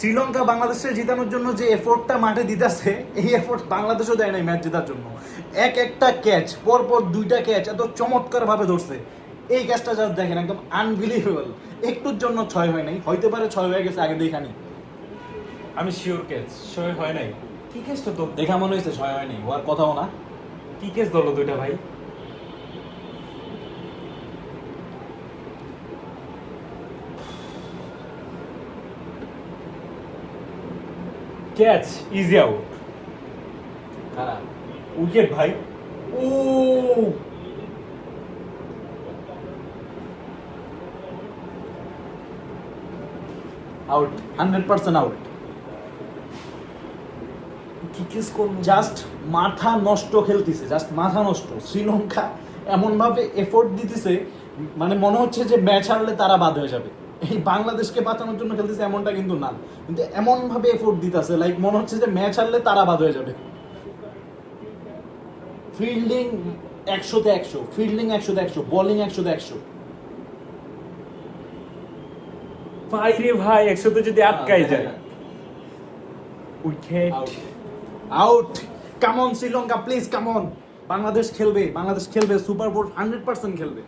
শ্রীলঙ্কা বাংলাদেশে জিতানোর জন্য যে এফোর্টটা মাঠে দিতেছে এই এফোর্ট বাংলাদেশও দেয় নাই ম্যাচ জেতার জন্য। এক একটা ক্যাচ পরপর দুইটা ক্যাচ এত চমৎকার ভাবে ধরছে। এই ক্যাচটা যা দেখেন একদম আনবিলিভেবল একটুর জন্য ছয় হয় নাই হইতে পারে ছয় হয়ে গেছে আগে দেখানি। আমি শিওর ক্যাচ ছয় হয় নাই। কি ক্যাচটা তো দেখা মনে হয়েছে ছয় হয় নাই হওয়ার কথাও না। কি ক্যাচ ধরলো দুইটা ভাই? Catch easy out. উইকেট ভাই। ও! আউট হান্ড্রেড পার্সেন্ট আউট কি ক্যাচ করল জাস্ট মাথা নষ্ট খেলতেছে জাস্ট মাথা নষ্ট। শ্রীলঙ্কা এমনভাবে এফোর্ট দিতেছে মানে মনে হচ্ছে যে ম্যাচ হারলে তারা বাদ হয়ে যাবে। এই বাংলাদেশকে বাঁচানোর জন্য খেলতেছে এমনটা কিন্তু না। কিন্তু এমনভাবে এফোর্ট দিতেছে লাইক মনে হচ্ছে যে ম্যাচ হারলে তারা বাদ হয়ে যাবে। ফিল্ডিং একশোতে একশো ফিল্ডিং একশোতে একশো বোলিং একশোতে একশো। ভাই রে ভাই একসাথে যদি আটকাই যায়। Wicket out come on Sri Lanka please come on Bangladesh খেলবে বাংলাদেশ খেলবে সুপার বোর্ড হান্ড্রেড পার্সেন্ট খেলবে।